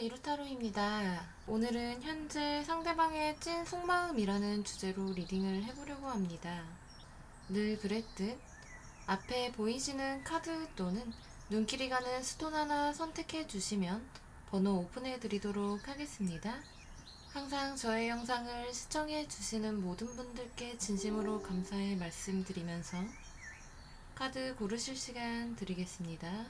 이루타로입니다. 오늘은 현재 상대방의 찐 속마음이라는 주제로 리딩을 해보려고 합니다. 늘 그랬듯 앞에 보이시는 카드 또는 눈길이 가는 스톤 하나 선택해 주시면 번호 오픈해 드리도록 하겠습니다. 항상 저의 영상을 시청해 주시는 모든 분들께 진심으로 감사의 말씀 드리면서 카드 고르실 시간 드리겠습니다.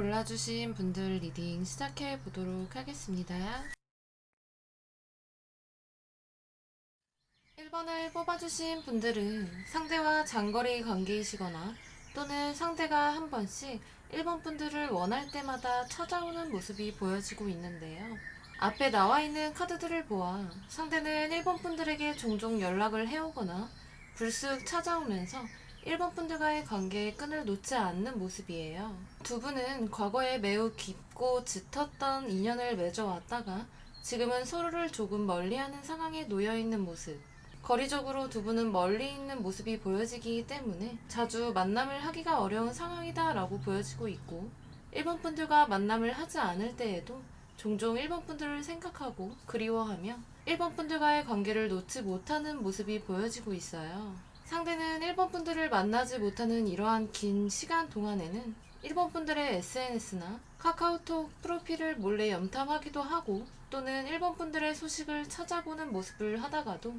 골라주신 분들 리딩 시작해 보도록 하겠습니다. 1번을 뽑아주신 분들은 상대와 장거리 관계이시거나 또는 상대가 한 번씩 1번 분들을 원할 때마다 찾아오는 모습이 보여지고 있는데요. 앞에 나와 있는 카드들을 보아 상대는 1번 분들에게 종종 연락을 해오거나 불쑥 찾아오면서 1번 분들과의 관계의 끈을 놓지 않는 모습이에요. 두 분은 과거에 매우 깊고 짙었던 인연을 맺어왔다가 지금은 서로를 조금 멀리하는 상황에 놓여 있는 모습. 거리적으로 두 분은 멀리 있는 모습이 보여지기 때문에 자주 만남을 하기가 어려운 상황이다라고 보여지고 있고 1번 분들과 만남을 하지 않을 때에도 종종 1번 분들을 생각하고 그리워하며 1번 분들과의 관계를 놓지 못하는 모습이 보여지고 있어요. 상대는 1번 분들을 만나지 못하는 이러한 긴 시간 동안에는 1번 분들의 SNS나 카카오톡 프로필을 몰래 염탐하기도 하고 또는 1번 분들의 소식을 찾아보는 모습을 하다가도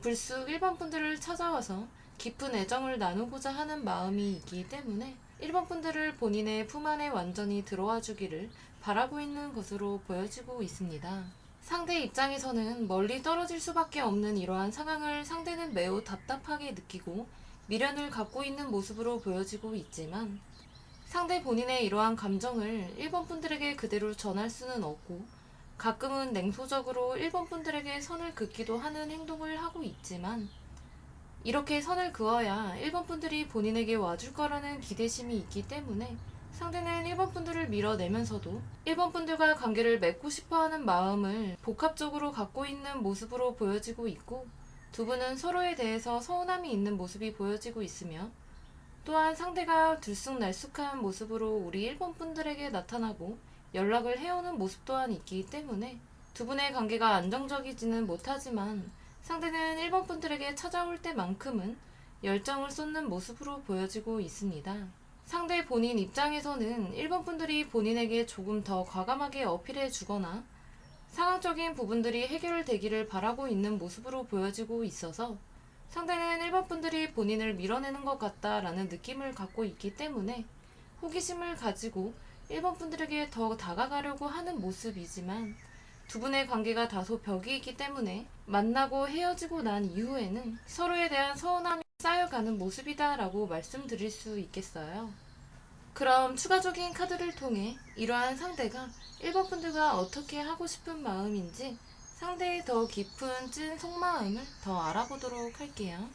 불쑥 1번 분들을 찾아와서 깊은 애정을 나누고자 하는 마음이 있기 때문에 1번 분들을 본인의 품 안에 완전히 들어와 주기를 바라고 있는 것으로 보여지고 있습니다. 상대 입장에서는 멀리 떨어질 수밖에 없는 이러한 상황을 상대는 매우 답답하게 느끼고 미련을 갖고 있는 모습으로 보여지고 있지만 상대 본인의 이러한 감정을 1번 분들에게 그대로 전할 수는 없고 가끔은 냉소적으로 1번 분들에게 선을 긋기도 하는 행동을 하고 있지만 이렇게 선을 그어야 1번 분들이 본인에게 와줄 거라는 기대심이 있기 때문에 상대는 1번 분들을 밀어내면서도 1번 분들과 관계를 맺고 싶어 하는 마음을 복합적으로 갖고 있는 모습으로 보여지고 있고 두 분은 서로에 대해서 서운함이 있는 모습이 보여지고 있으며 또한 상대가 들쑥날쑥한 모습으로 우리 1번 분들에게 나타나고 연락을 해오는 모습 또한 있기 때문에 두 분의 관계가 안정적이지는 못하지만 상대는 1번 분들에게 찾아올 때만큼은 열정을 쏟는 모습으로 보여지고 있습니다. 상대 본인 입장에서는 1번 분들이 본인에게 조금 더 과감하게 어필해 주거나 상황적인 부분들이 해결되기를 바라고 있는 모습으로 보여지고 있어서 상대는 1번 분들이 본인을 밀어내는 것 같다라는 느낌을 갖고 있기 때문에 호기심을 가지고 1번 분들에게 더 다가가려고 하는 모습이지만 두 분의 관계가 다소 벽이 있기 때문에 만나고 헤어지고 난 이후에는 서로에 대한 서운함이 쌓여가는 모습이다라고 말씀드릴 수 있겠어요. 그럼 추가적인 카드를 통해 이러한 상대가 1번 분들과 어떻게 하고 싶은 마음인지 상대의 더 깊은 찐 속마음을 더 알아보도록 할게요.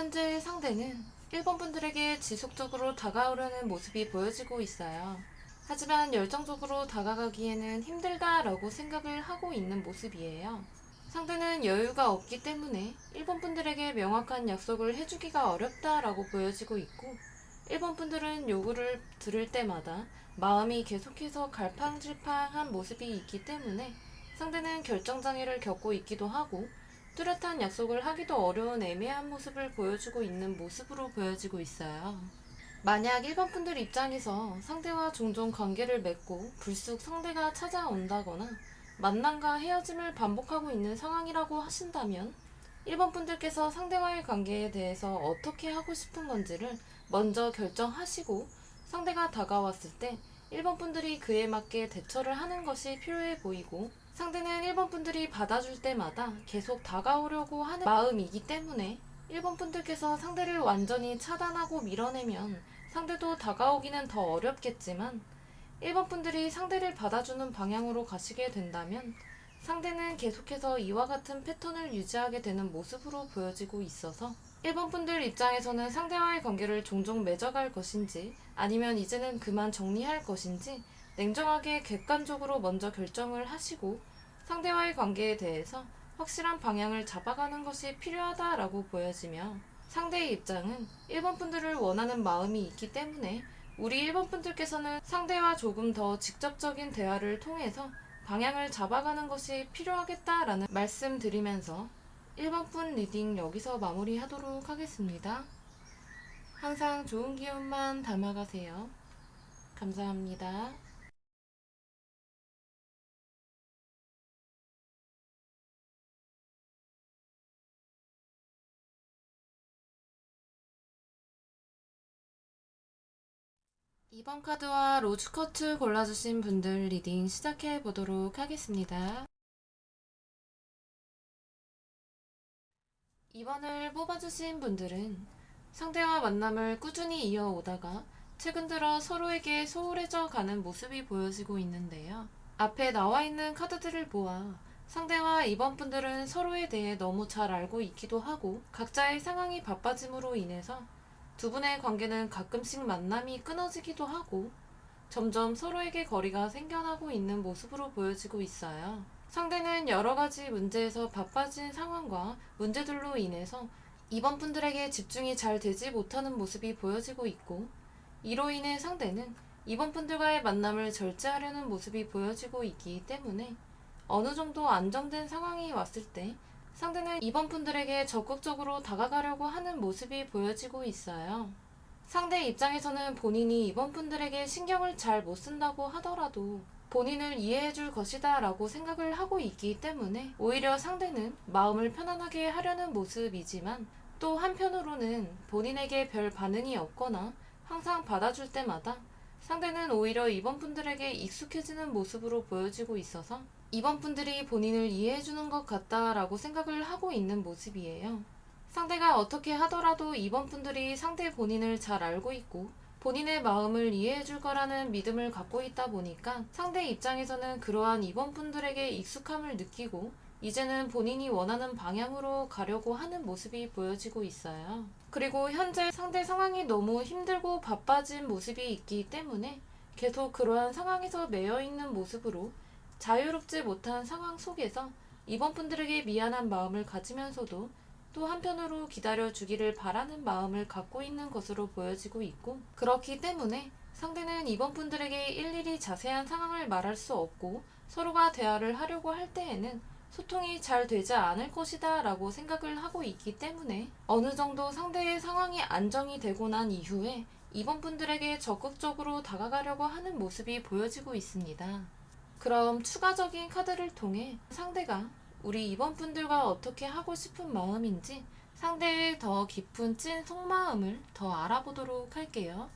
현재 상대는 1번 분들에게 지속적으로 다가오려는 모습이 보여지고 있어요. 하지만 열정적으로 다가가기에는 힘들다라고 생각을 하고 있는 모습이에요. 상대는 여유가 없기 때문에 1번 분들에게 명확한 약속을 해주기가 어렵다라고 보여지고 있고 1번 분들은 요구를 들을 때마다 마음이 계속해서 갈팡질팡한 모습이 있기 때문에 상대는 결정장애를 겪고 있기도 하고 뚜렷한 약속을 하기도 어려운 애매한 모습을 보여주고 있는 모습으로 보여지고 있어요. 만약 1번 분들 입장에서 상대와 종종 관계를 맺고 불쑥 상대가 찾아온다거나 만남과 헤어짐을 반복하고 있는 상황이라고 하신다면 1번 분들께서 상대와의 관계에 대해서 어떻게 하고 싶은 건지를 먼저 결정하시고 상대가 다가왔을 때 1번 분들이 그에 맞게 대처를 하는 것이 필요해 보이고 상대는 1번 분들이 받아줄 때마다 계속 다가오려고 하는 마음이기 때문에 1번 분들께서 상대를 완전히 차단하고 밀어내면 상대도 다가오기는 더 어렵겠지만 1번 분들이 상대를 받아주는 방향으로 가시게 된다면 상대는 계속해서 이와 같은 패턴을 유지하게 되는 모습으로 보여지고 있어서 1번 분들 입장에서는 상대와의 관계를 종종 맺어갈 것인지 아니면 이제는 그만 정리할 것인지 냉정하게 객관적으로 먼저 결정을 하시고 상대와의 관계에 대해서 확실한 방향을 잡아가는 것이 필요하다라고 보여지며 상대의 입장은 1번 분들을 원하는 마음이 있기 때문에 우리 1번 분들께서는 상대와 조금 더 직접적인 대화를 통해서 방향을 잡아가는 것이 필요하겠다라는 말씀드리면서 1번 분 리딩 여기서 마무리하도록 하겠습니다. 항상 좋은 기운만 담아가세요. 감사합니다. 이번 카드와 로즈 커트 골라주신 분들 리딩 시작해 보도록 하겠습니다. 2번을 뽑아주신 분들은 상대와 만남을 꾸준히 이어오다가 최근 들어 서로에게 소홀해져 가는 모습이 보여지고 있는데요. 앞에 나와 있는 카드들을 보아 상대와 이번 분들은 서로에 대해 너무 잘 알고 있기도 하고 각자의 상황이 바빠짐으로 인해서 두 분의 관계는 가끔씩 만남이 끊어지기도 하고 점점 서로에게 거리가 생겨나고 있는 모습으로 보여지고 있어요. 상대는 여러 가지 문제에서 바빠진 상황과 문제들로 인해서 이번 분들에게 집중이 잘 되지 못하는 모습이 보여지고 있고 이로 인해 상대는 이번 분들과의 만남을 절제하려는 모습이 보여지고 있기 때문에 어느 정도 안정된 상황이 왔을 때 상대는 이번 분들에게 적극적으로 다가가려고 하는 모습이 보여지고 있어요. 상대 입장에서는 본인이 이번 분들에게 신경을 잘 못 쓴다고 하더라도 본인을 이해해 줄 것이다 라고 생각을 하고 있기 때문에 오히려 상대는 마음을 편안하게 하려는 모습이지만 또 한편으로는 본인에게 별 반응이 없거나 항상 받아줄 때마다 상대는 오히려 이번 분들에게 익숙해지는 모습으로 보여지고 있어서 이번 분들이 본인을 이해해주는 것 같다라고 생각을 하고 있는 모습이에요. 상대가 어떻게 하더라도 이번 분들이 상대 본인을 잘 알고 있고 본인의 마음을 이해해줄 거라는 믿음을 갖고 있다 보니까 상대 입장에서는 그러한 이번 분들에게 익숙함을 느끼고 이제는 본인이 원하는 방향으로 가려고 하는 모습이 보여지고 있어요. 그리고 현재 상대 상황이 너무 힘들고 바빠진 모습이 있기 때문에 계속 그러한 상황에서 매여 있는 모습으로 자유롭지 못한 상황 속에서 이번 분들에게 미안한 마음을 가지면서도 또 한편으로 기다려 주기를 바라는 마음을 갖고 있는 것으로 보여지고 있고 그렇기 때문에 상대는 이번 분들에게 일일이 자세한 상황을 말할 수 없고 서로가 대화를 하려고 할 때에는 소통이 잘 되지 않을 것이다 라고 생각을 하고 있기 때문에 어느 정도 상대의 상황이 안정이 되고 난 이후에 이번 분들에게 적극적으로 다가가려고 하는 모습이 보여지고 있습니다. 그럼 추가적인 카드를 통해 상대가 우리 이번 분들과 어떻게 하고 싶은 마음인지 상대의 더 깊은 찐 속마음을 더 알아보도록 할게요.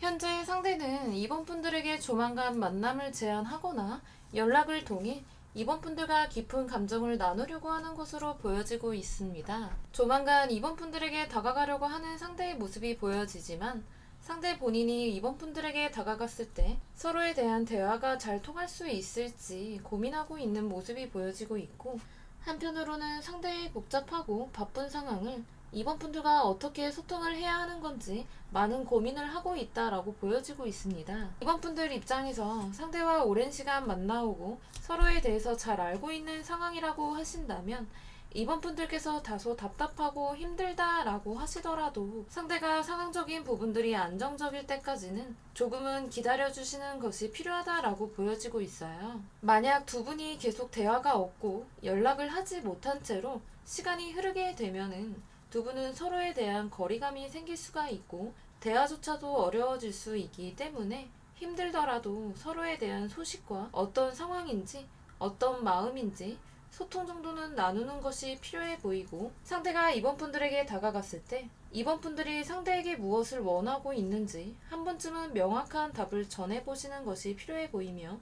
현재 상대는 이번 분들에게 조만간 만남을 제안하거나 연락을 통해 이번 분들과 깊은 감정을 나누려고 하는 것으로 보여지고 있습니다. 조만간 이번 분들에게 다가가려고 하는 상대의 모습이 보여지지만 상대 본인이 이번 분들에게 다가갔을 때 서로에 대한 대화가 잘 통할 수 있을지 고민하고 있는 모습이 보여지고 있고 한편으로는 상대의 복잡하고 바쁜 상황을 이번 분들과 어떻게 소통을 해야 하는 건지 많은 고민을 하고 있다라고 보여지고 있습니다. 이번 분들 입장에서 상대와 오랜 시간 만나오고 서로에 대해서 잘 알고 있는 상황이라고 하신다면 이번 분들께서 다소 답답하고 힘들다라고 하시더라도 상대가 상황적인 부분들이 안정적일 때까지는 조금은 기다려주시는 것이 필요하다라고 보여지고 있어요. 만약 두 분이 계속 대화가 없고 연락을 하지 못한 채로 시간이 흐르게 되면은 두 분은 서로에 대한 거리감이 생길 수가 있고 대화조차도 어려워질 수 있기 때문에 힘들더라도 서로에 대한 소식과 어떤 상황인지 어떤 마음인지 소통 정도는 나누는 것이 필요해 보이고 상대가 이번 분들에게 다가갔을 때 이번 분들이 상대에게 무엇을 원하고 있는지 한 번쯤은 명확한 답을 전해보시는 것이 필요해 보이며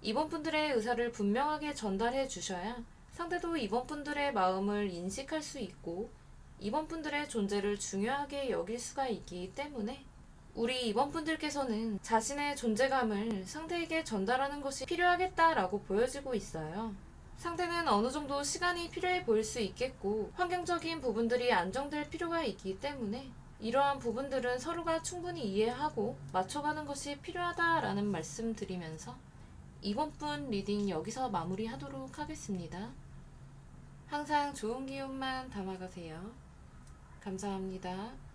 이번 분들의 의사를 분명하게 전달해 주셔야 상대도 이번 분들의 마음을 인식할 수 있고 이번 분들의 존재를 중요하게 여길 수가 있기 때문에 우리 이번 분들께서는 자신의 존재감을 상대에게 전달하는 것이 필요하겠다라고 보여지고 있어요. 상대는 어느 정도 시간이 필요해 보일 수 있겠고 환경적인 부분들이 안정될 필요가 있기 때문에 이러한 부분들은 서로가 충분히 이해하고 맞춰가는 것이 필요하다라는 말씀 드리면서 이번 분 리딩 여기서 마무리하도록 하겠습니다. 항상 좋은 기운만 담아가세요. 감사합니다.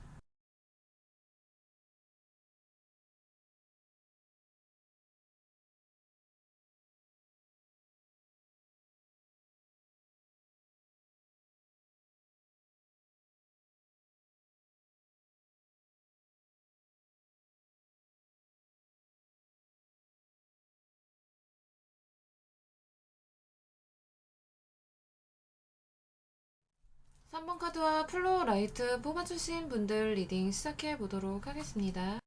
삼번 카드와 플로우 라이트 뽑아주신 분들 리딩 시작해 보도록 하겠습니다.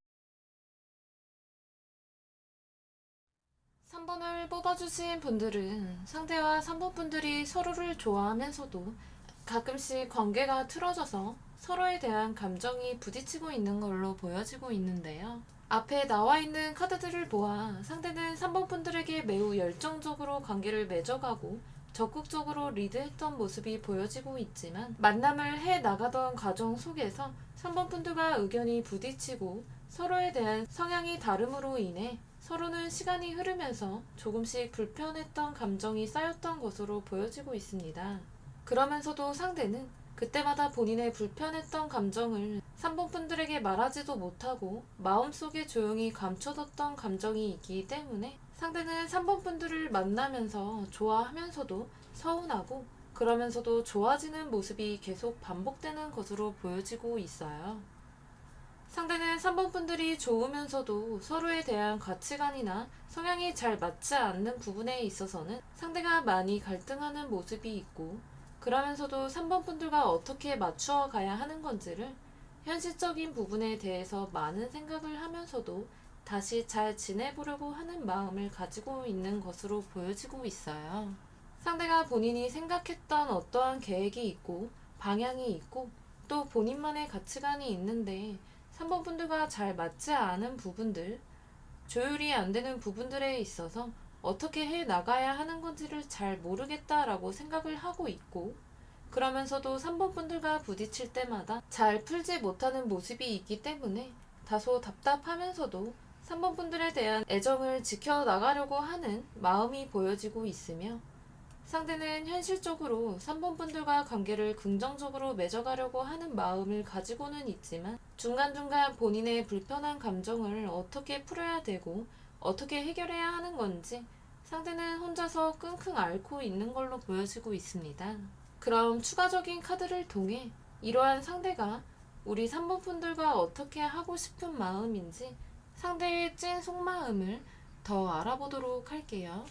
3번을 뽑아주신 분들은 상대와 3번 분들이 서로를 좋아하면서도 가끔씩 관계가 틀어져서 서로에 대한 감정이 부딪히고 있는 걸로 보여지고 있는데요. 앞에 나와 있는 카드들을 보아 상대는 3번 분들에게 매우 열정적으로 관계를 맺어가고 적극적으로 리드했던 모습이 보여지고 있지만 만남을 해 나가던 과정 속에서 3번 분들과 의견이 부딪히고 서로에 대한 성향이 다름으로 인해 서로는 시간이 흐르면서 조금씩 불편했던 감정이 쌓였던 것으로 보여지고 있습니다. 그러면서도 상대는 그때마다 본인의 불편했던 감정을 3번 분들에게 말하지도 못하고 마음속에 조용히 감춰뒀던 감정이 있기 때문에 상대는 3번 분들을 만나면서 좋아하면서도 서운하고 그러면서도 좋아지는 모습이 계속 반복되는 것으로 보여지고 있어요. 상대는 3번 분들이 좋으면서도 서로에 대한 가치관이나 성향이 잘 맞지 않는 부분에 있어서는 상대가 많이 갈등하는 모습이 있고 그러면서도 3번 분들과 어떻게 맞추어 가야 하는 건지를 현실적인 부분에 대해서 많은 생각을 하면서도 다시 잘 지내보려고 하는 마음을 가지고 있는 것으로 보여지고 있어요. 상대가 본인이 생각했던 어떠한 계획이 있고 방향이 있고 또 본인만의 가치관이 있는데 3번 분들과 잘 맞지 않은 부분들, 조율이 안 되는 부분들에 있어서 어떻게 해 나가야 하는 건지를 잘 모르겠다라고 생각을 하고 있고 그러면서도 3번 분들과 부딪힐 때마다 잘 풀지 못하는 모습이 있기 때문에 다소 답답하면서도 3번 분들에 대한 애정을 지켜나가려고 하는 마음이 보여지고 있으며 상대는 현실적으로 3번 분들과 관계를 긍정적으로 맺어가려고 하는 마음을 가지고는 있지만 중간중간 본인의 불편한 감정을 어떻게 풀어야 되고 어떻게 해결해야 하는 건지 상대는 혼자서 끙끙 앓고 있는 걸로 보여지고 있습니다. 그럼 추가적인 카드를 통해 이러한 상대가 우리 3번 분들과 어떻게 하고 싶은 마음인지 상대의 찐 속마음을 더 알아보도록 할게요.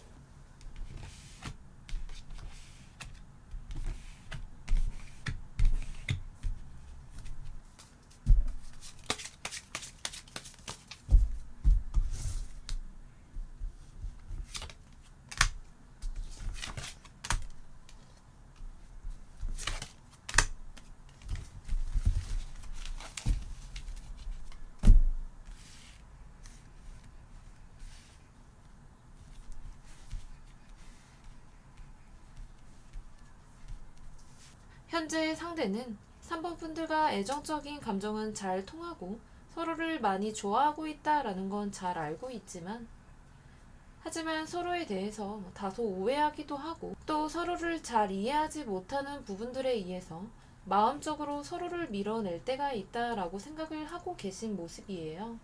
현재 상대는 3번 분들과 애정적인 감정은 잘 통하고 서로를 많이 좋아하고 있다라는 건 잘 알고 있지만 하지만 서로에 대해서 다소 오해하기도 하고 또 서로를 잘 이해하지 못하는 부분들에 의해서 마음적으로 서로를 밀어낼 때가 있다라고 생각을 하고 계신 모습이에요.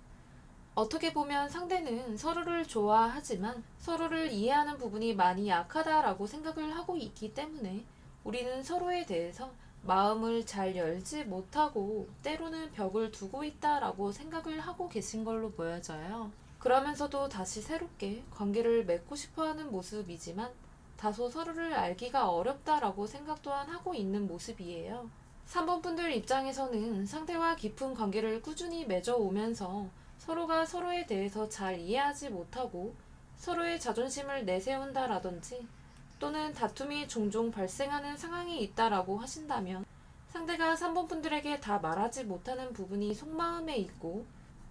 어떻게 보면 상대는 서로를 좋아하지만 서로를 이해하는 부분이 많이 약하다라고 생각을 하고 있기 때문에 우리는 서로에 대해서 마음을 잘 열지 못하고 때로는 벽을 두고 있다라고 생각을 하고 계신 걸로 보여져요. 그러면서도 다시 새롭게 관계를 맺고 싶어 하는 모습이지만 다소 서로를 알기가 어렵다라고 생각 또한 하고 있는 모습이에요. 3번 분들 입장에서는 상대와 깊은 관계를 꾸준히 맺어오면서 서로가 서로에 대해서 잘 이해하지 못하고 서로의 자존심을 내세운다라든지 또는 다툼이 종종 발생하는 상황이 있다라고 하신다면 상대가 3번 분들에게 다 말하지 못하는 부분이 속마음에 있고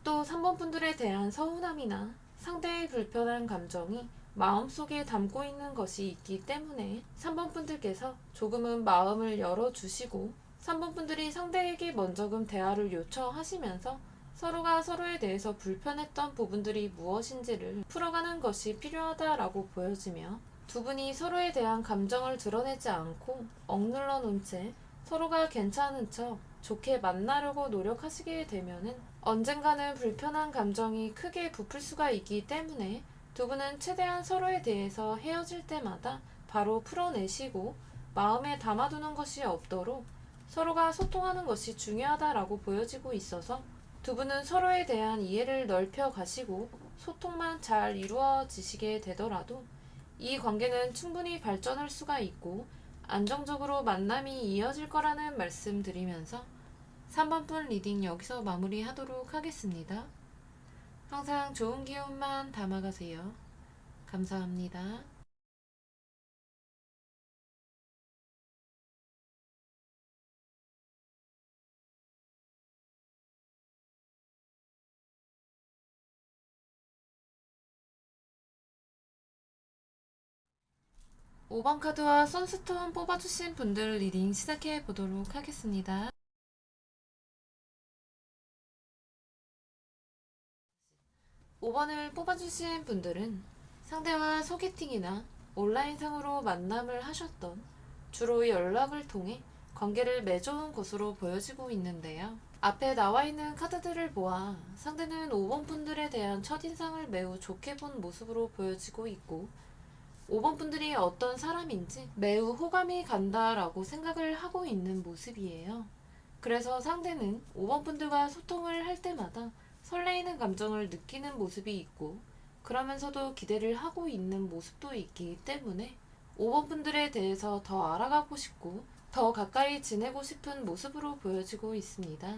또 3번 분들에 대한 서운함이나 상대의 불편한 감정이 마음속에 담고 있는 것이 있기 때문에 3번 분들께서 조금은 마음을 열어주시고 3번 분들이 상대에게 먼저금 대화를 요청하시면서 서로가 서로에 대해서 불편했던 부분들이 무엇인지를 풀어가는 것이 필요하다라고 보여지며 두 분이 서로에 대한 감정을 드러내지 않고 억눌러 놓은 채 서로가 괜찮은 척 좋게 만나려고 노력하시게 되면은 언젠가는 불편한 감정이 크게 부풀 수가 있기 때문에 두 분은 최대한 서로에 대해서 헤어질 때마다 바로 풀어내시고 마음에 담아두는 것이 없도록 서로가 소통하는 것이 중요하다라고 보여지고 있어서 두 분은 서로에 대한 이해를 넓혀 가시고 소통만 잘 이루어지시게 되더라도 이 관계는 충분히 발전할 수가 있고 안정적으로 만남이 이어질 거라는 말씀 드리면서 3번 분 리딩 여기서 마무리하도록 하겠습니다. 항상 좋은 기운만 담아가세요. 감사합니다. 5번 카드와 선스톤 뽑아주신 분들 리딩 시작해 보도록 하겠습니다. 5번을 뽑아주신 분들은 상대와 소개팅이나 온라인상으로 만남을 하셨던 주로 연락을 통해 관계를 맺어온 것으로 보여지고 있는데요. 앞에 나와 있는 카드들을 보아 상대는 5번 분들에 대한 첫인상을 매우 좋게 본 모습으로 보여지고 있고 5번 분들이 어떤 사람인지 매우 호감이 간다라고 생각을 하고 있는 모습이에요. 그래서 상대는 5번 분들과 소통을 할 때마다 설레이는 감정을 느끼는 모습이 있고 그러면서도 기대를 하고 있는 모습도 있기 때문에 5번 분들에 대해서 더 알아가고 싶고 더 가까이 지내고 싶은 모습으로 보여지고 있습니다.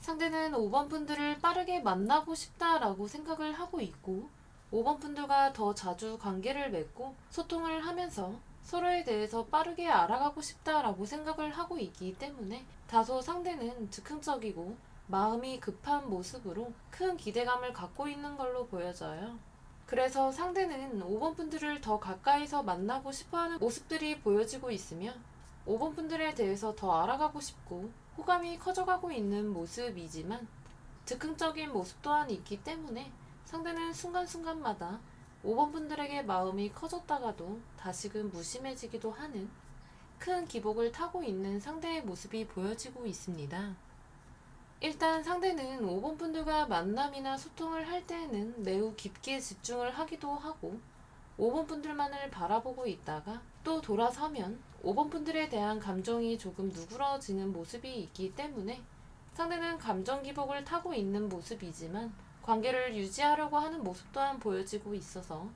상대는 5번 분들을 빠르게 만나고 싶다라고 생각을 하고 있고 5번 분들과 더 자주 관계를 맺고 소통을 하면서 서로에 대해서 빠르게 알아가고 싶다라고 생각을 하고 있기 때문에 다소 상대는 즉흥적이고 마음이 급한 모습으로 큰 기대감을 갖고 있는 걸로 보여져요. 그래서 상대는 5번 분들을 더 가까이서 만나고 싶어 하는 모습들이 보여지고 있으며 5번 분들에 대해서 더 알아가고 싶고 호감이 커져가고 있는 모습이지만 즉흥적인 모습 또한 있기 때문에 상대는 순간순간마다 5번 분들에게 마음이 커졌다가도 다시금 무심해지기도 하는 큰 기복을 타고 있는 상대의 모습이 보여지고 있습니다. 일단 상대는 5번 분들과 만남이나 소통을 할 때에는 매우 깊게 집중을 하기도 하고 5번 분들만을 바라보고 있다가 또 돌아서면 5번 분들에 대한 감정이 조금 누그러지는 모습이 있기 때문에 상대는 감정 기복을 타고 있는 모습이지만 관계를 유지하려고 하는 모습 또한 보여지고 있어서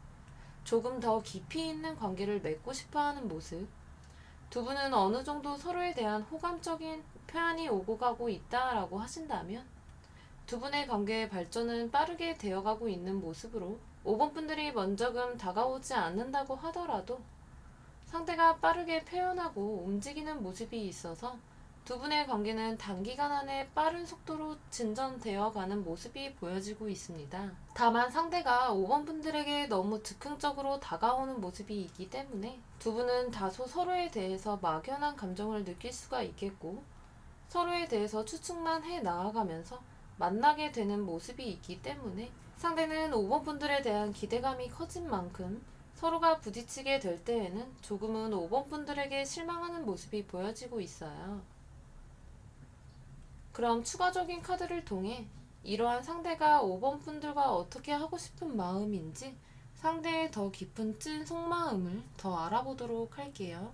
조금 더 깊이 있는 관계를 맺고 싶어 하는 모습. 두 분은 어느 정도 서로에 대한 호감적인 표현이 오고 가고 있다라고 하신다면 두 분의 관계의 발전은 빠르게 되어가고 있는 모습으로 5번 분들이 먼저금 다가오지 않는다고 하더라도 상대가 빠르게 표현하고 움직이는 모습이 있어서 두 분의 관계는 단기간 안에 빠른 속도로 진전되어 가는 모습이 보여지고 있습니다. 다만 상대가 5번 분들에게 너무 즉흥적으로 다가오는 모습이 있기 때문에 두 분은 다소 서로에 대해서 막연한 감정을 느낄 수가 있겠고 서로에 대해서 추측만 해 나아가면서 만나게 되는 모습이 있기 때문에 상대는 5번 분들에 대한 기대감이 커진 만큼 서로가 부딪히게 될 때에는 조금은 5번 분들에게 실망하는 모습이 보여지고 있어요. 그럼 추가적인 카드를 통해 이러한 상대가 5번 분들과 어떻게 하고 싶은 마음인지 상대의 더 깊은 찐 속마음을 더 알아보도록 할게요.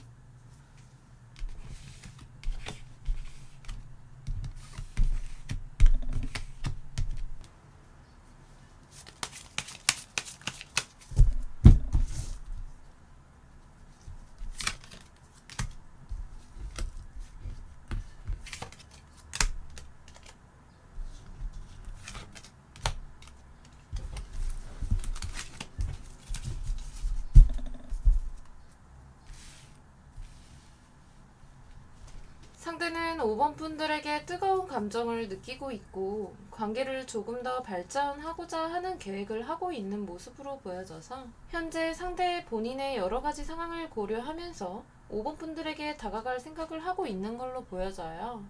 상대는 5번 분들에게 뜨거운 감정을 느끼고 있고 관계를 조금 더 발전하고자 하는 계획을 하고 있는 모습으로 보여져서 현재 상대 본인의 여러 가지 상황을 고려하면서 5번 분들에게 다가갈 생각을 하고 있는 걸로 보여져요.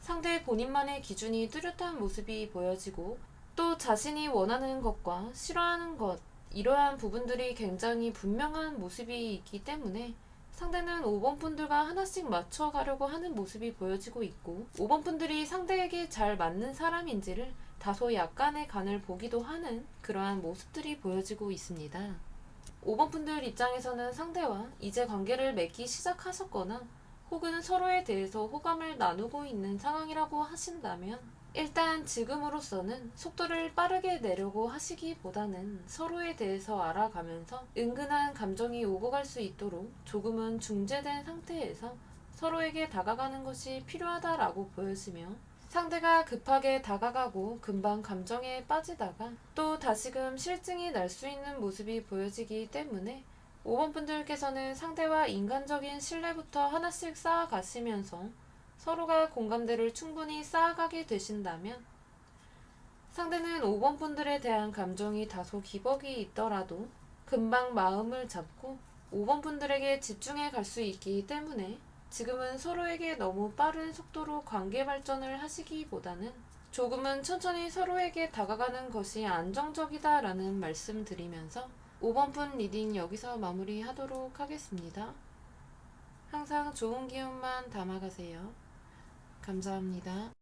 상대 본인만의 기준이 뚜렷한 모습이 보여지고 또 자신이 원하는 것과 싫어하는 것 이러한 부분들이 굉장히 분명한 모습이 있기 때문에 상대는 5번 분들과 하나씩 맞춰가려고 하는 모습이 보여지고 있고 5번 분들이 상대에게 잘 맞는 사람인지를 다소 약간의 간을 보기도 하는 그러한 모습들이 보여지고 있습니다. 5번 분들 입장에서는 상대와 이제 관계를 맺기 시작하셨거나 혹은 서로에 대해서 호감을 나누고 있는 상황이라고 하신다면 일단 지금으로서는 속도를 빠르게 내려고 하시기보다는 서로에 대해서 알아가면서 은근한 감정이 오고 갈 수 있도록 조금은 중재된 상태에서 서로에게 다가가는 것이 필요하다라고 보여지며 상대가 급하게 다가가고 금방 감정에 빠지다가 또 다시금 실증이 날 수 있는 모습이 보여지기 때문에 5번 분들께서는 상대와 인간적인 신뢰부터 하나씩 쌓아가시면서 서로가 공감대를 충분히 쌓아가게 되신다면 상대는 5번 분들에 대한 감정이 다소 기복이 있더라도 금방 마음을 잡고 5번 분들에게 집중해 갈 수 있기 때문에 지금은 서로에게 너무 빠른 속도로 관계 발전을 하시기보다는 조금은 천천히 서로에게 다가가는 것이 안정적이다라는 말씀 드리면서 5번 분 리딩 여기서 마무리 하도록 하겠습니다. 항상 좋은 기운만 담아가세요. 감사합니다.